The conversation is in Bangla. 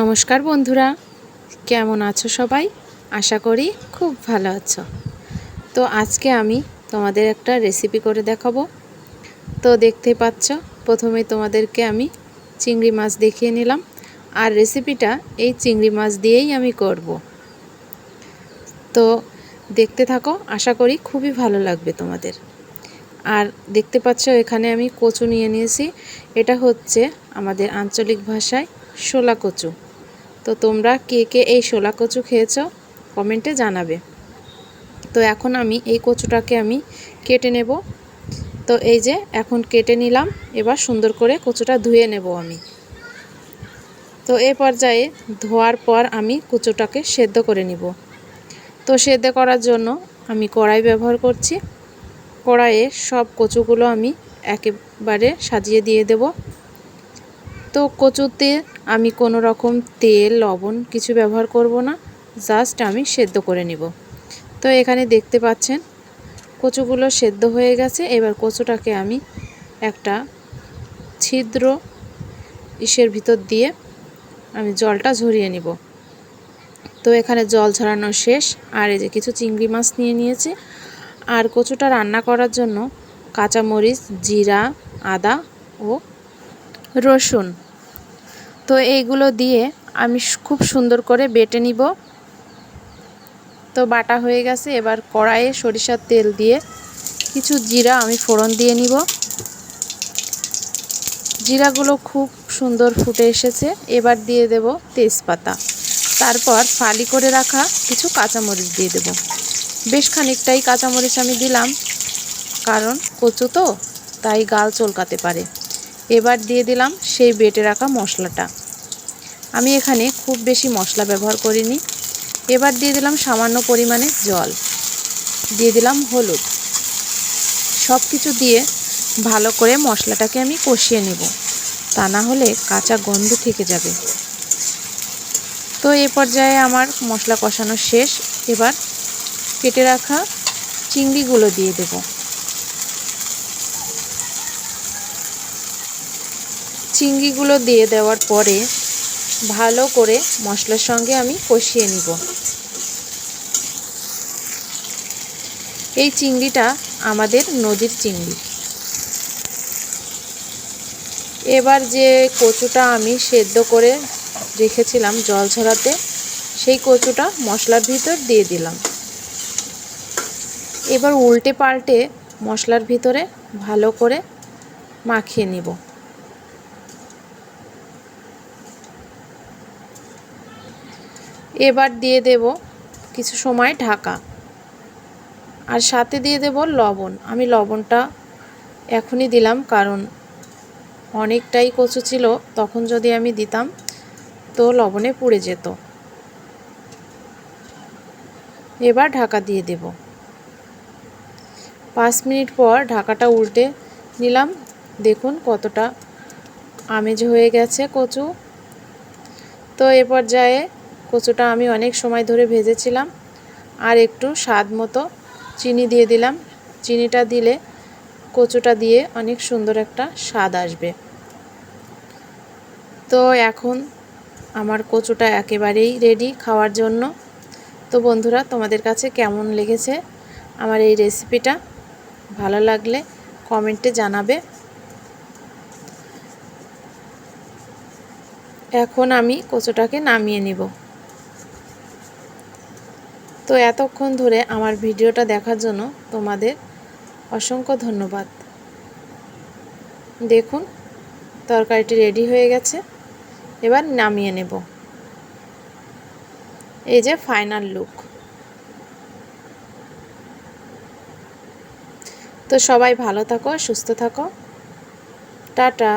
নমস্কার বন্ধুরা, কেমন আছো সবাই? আশা করি খুব ভালো আছো। তো আজকে আমি তোমাদের একটা রেসিপি করে দেখাবো। তো দেখতে পাচ্ছ, প্রথমে তোমাদেরকে আমি চিংড়ি মাছ দেখিয়ে নিলাম। আর রেসিপিটা এই চিংড়ি মাছ দিয়েই আমি করব। তো দেখতে থাকো, আশা করি খুবই ভালো লাগবে তোমাদের। আর দেখতে পাচ্ছ, এখানে আমি কচু নিয়ে নিয়েছি। এটা হচ্ছে আমাদের আঞ্চলিক ভাষায় শোলা কচু তো তোমরা কে কে এই শোলা কচু খেয়েছ? কমেন্টে জানাবে। তো এখন আমি এই কচুটাকে আমি কেটে নেব। তো এই যে এখন কেটে নিলাম, এবার সুন্দর করে কচুটা ধুয়ে নেব আমি। তো এ পর্যায়ে ধোয়ার পর আমি কচুটাকে সেদ্ধ করে নিব। তো সেদ্ধ করার জন্য আমি কড়াই ব্যবহার করছি। কড়াইয়ে সব কচুগুলো আমি একেবারে সাজিয়ে দিয়ে দেব। তো কচুতে আমি কোনো রকম তেল, লবণ কিছু ব্যবহার করব না। জাস্ট আমি সেদ্ধ করে নিব। তো এখানে দেখতে পাচ্ছেন, কচুগুলো সেদ্ধ হয়ে গেছে। এবার কচুটাকে আমি একটা ছিদ্র ইসের ভিতর দিয়ে আমি জলটা ঝরিয়ে নিব। তো এখানে জল ঝরানো শেষ। আর এই যে কিছু চিংড়ি মাছ নিয়ে নিয়েছি। আর কচুটা রান্না করার জন্য কাঁচামরিচ, জিরা, আদা ও রসুন তো এইগুলো দিয়ে আমি খুব সুন্দর করে বেটে নিব। তো বাটা হয়ে গেছে, এবার কড়াইয়ে সরিষার তেল দিয়ে কিছু জিরা আমি ফোড়ন দিয়ে নিব। জিরাগুলো খুব সুন্দর ফুটে এসেছে, এবার দিয়ে দেব তেজপাতা। তারপর ফালি করে রাখা কিছু কাঁচামরিচ দিয়ে দেব। বেশ খানিকটাই কাঁচামরিচ আমি দিলাম, কারণ কচু তো, তাই গাল চলকাতে পারে। এবার দিয়ে দিলাম সেই বেটে রাখা মশলাটা। আমি এখানে খুব বেশি মশলা ব্যবহার করিনি। এবার দিয়ে দিলাম সামান্য পরিমাণে জল। দিয়ে দিলাম হলুদ। সব কিছু দিয়ে ভালো করে মশলাটাকে আমি কষিয়ে নেব। তা না হলে কাঁচা গন্ধ থেকে যাবে। তো এ পর্যায়ে আমার মশলা কষানো শেষ। এবার কেটে রাখা চিংড়িগুলো দিয়ে দেব। চিংড়িগুলো দিয়ে দেওয়ার পরে ভালো করে মশলার সঙ্গে আমি কষিয়ে নিব। এই চিংড়িটা আমাদের নদীর চিংড়ি। এবার যে কচুটা আমি সেদ্ধ করে রেখেছিলাম জল ছড়াতে, সেই কচুটা মশলার ভিতর দিয়ে দিলাম। এবার উল্টে পাল্টে মশলার ভিতরে ভালো করে মাখিয়ে নিব। এবার দিয়ে দেব কিছু সময় ঢাকা। আর সাথে দিয়ে দেব লবণ। আমি লবণটা এখনই দিলাম, কারণ অনেকটাই কচু ছিল, তখন যদি আমি দিতাম তো লবণে পুড়ে যেত। এবার ঢাকা দিয়ে দেব। পাঁচ মিনিট পর ঢাকাটা উল্টে নিলাম। দেখুন কতটা আমেজ হয়ে গেছে কচু। তো এ পর্যায়ে কচুটা আমি অনেক সময় ধরে ভেজেছিলাম। আর একটু স্বাদ মতো চিনি দিয়ে দিলাম। চিনিটা দিলে কচুটা দিয়ে অনেক সুন্দর একটা স্বাদ আসবে। তো এখন আমার কচুটা একেবারেই রেডি খাওয়ার জন্য। তো বন্ধুরা, তোমাদের কাছে কেমন লেগেছে আমার এই রেসিপিটা ভালো লাগলে কমেন্টে জানাবে। এখন আমি কচুটাকে নামিয়ে নিব। তো এতক্ষণ ধরে আমার ভিডিওটা দেখার জন্য তোমাদের অসংখ্য ধন্যবাদ। দেখুন, তরকারিটি রেডি হয়ে গেছে। এবার নামিয়ে নেব। এই যে ফাইনাল লুক। তো সবাই ভালো থাকো, সুস্থ থাকো। টাটা।